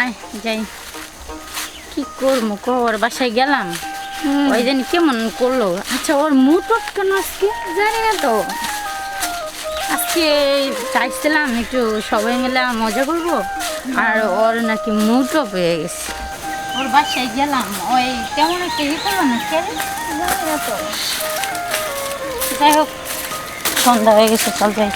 আয় যাই। কি করব ক ওর বাসায় গেলাম। ওই জানি কেমন করল। আচ্ছা ওর অফ কেন আজকে? জানি না তো। আজকে চাইছিলাম একটু সবাই মিলে মজা করব। আর ওর নাকি অফ হয়ে গেছে। ওর বাসায় গেলাম। ওই তেমন একটা ই করল না কেন? যাই হোক, সন্ধ্যা হয়ে গেছে, চল যাই।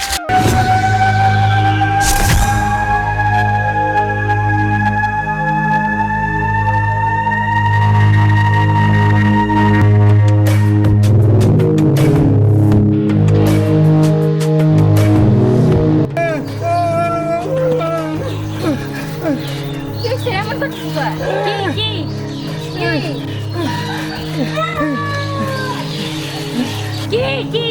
কি কি?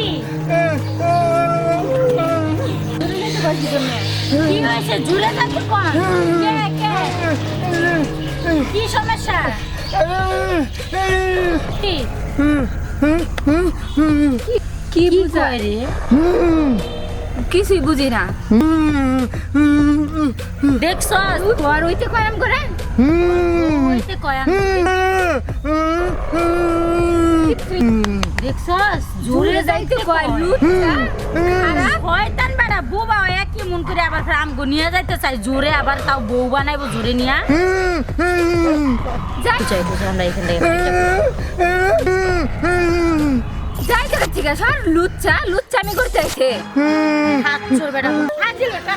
কি হয়েছে? ঝুলে যাচ্ছে কোন? কে কে? কি সমস্যা? কি? কি রে? কিছুই বুঝি না। দেখছ? তোর কয়াম করে হইতে কয়াম দেখছ? জুড়ে যাইতে কয় লুচ্চা খারাপ? শয়তান বেটা বুবা এক কি মন করে আবার ফের আমগো নিয়ে যাইতে চাই জোরে আবার তাও বউ বানাইবো জোরে নিয়া। যাই চাই বুঝে আমরা এখান থেকে যাই তো ঠিক আছে আর লুচ্চা লুচ্চা আমি করতে আইছে। হাত চোর বেটা হাজির বেটা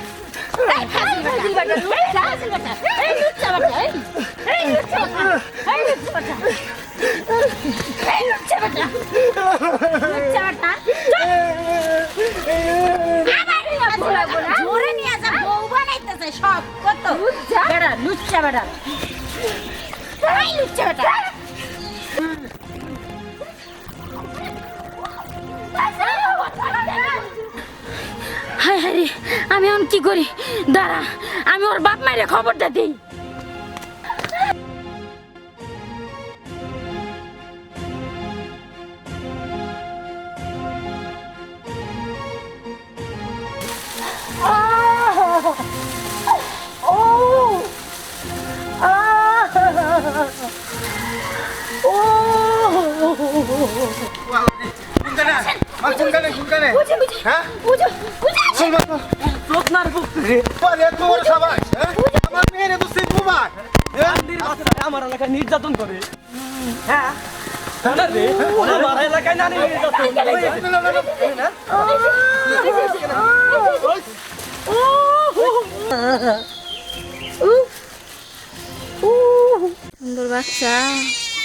হাজির বেটা লুচ্চা হাজির বেটা লুচ্চা বেটা তাই বেটা আমি কি করি? দাঁড়া আমি ওর বাপ মায়ের খবরটা দিই। কোনখানে কোনখানে হ্যাঁ? চল রত্নার পরে তোর সবাই হ্যাঁ? আমার মেয়েরে তো সেই কুমার হ্যাঁ? গান্ধীর বাচ্চারা আমার এলাকায় নির্যাতন করে। হ্যাঁ? আমার এলাকায় নারী নির্যাতন সুন্দর বাচ্চা।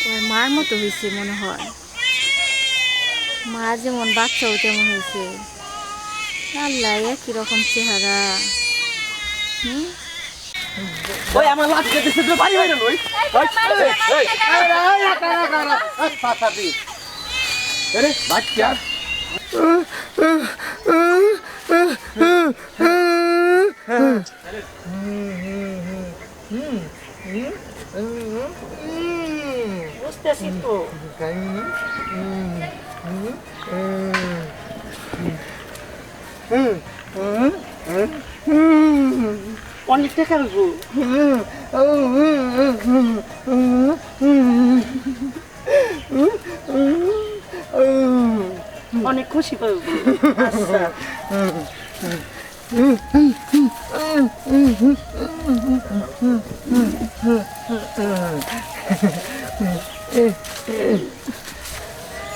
ওর মার মতো হয়েছে মনে হয়। মা যেমন বাচ্চাও তেমন হয়েছে আল্লাহ একই রকম চেহারা হুম ওই আমার লাশ কেটেছে তুই বাড়ি বাইরে পাতাবি আরে বাচ্চা বুঝতেছি তো অনেক টাকা রাখবো অনেক খুশি পাবো আচ্ছা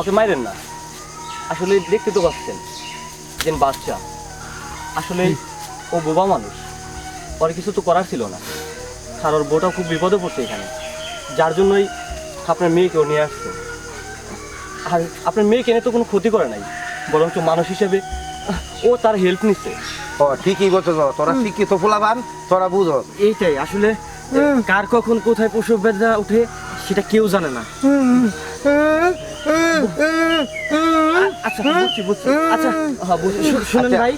ওকে মাইরেন না। আসলে দেখতে তো পাচ্ছেন যে বাচ্চা। আসলে ও বোবা মানুষ। ওর কিছু তো করার ছিল না। আর ওর বউটাও খুব বিপদে পড়ছে এখানে। যার জন্যই আপনার মেয়েকেও নিয়ে আসছে। আর আপনার মেয়েকে এনে তো কোনো ক্ষতি করে নাই বরঞ্চ মানুষ হিসেবে ও তার হেল্প নিচ্ছে। ও ঠিকই বলছো তোরা শিক্ষিত ফুলাবান তোরা বুঝো। এইটাই আসলে কার কখন কোথায় পশু বেদনা উঠে সেটা কেউ জানে না। আচ্ছা বুঝছি বুঝছি। আচ্ছা হ্যাঁ বুঝছি। শু- শুনেন আচ্ছা। ভাই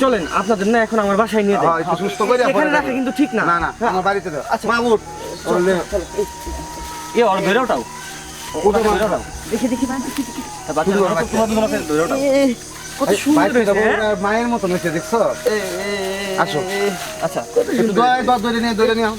চলেন আপনাদের না এখন আমার বাসায় নিয়ে হ্যাঁ, একটু সুস্থ করে এখানে রাখা কিন্তু ঠিক না। না না আমার বাড়িতে দাও। আচ্ছা। মা উঠ। এ ওর ধরে ওঠাও উঠো ধরে ওঠাও দেখি দেখি ভাই হ্যাঁ, বাচ্চা উঠো, ধরো তো, বাচ্চা। তোমার দুজনকে ধরে ওঠাও কত সুন্দর হয়েছে, যাব, হ্যাঁ? ওরা মায়ের মতন হয়েছে দেখছ? আসো। আচ্ছা। একটু দয় ধরে নিয়ে ধরে নিও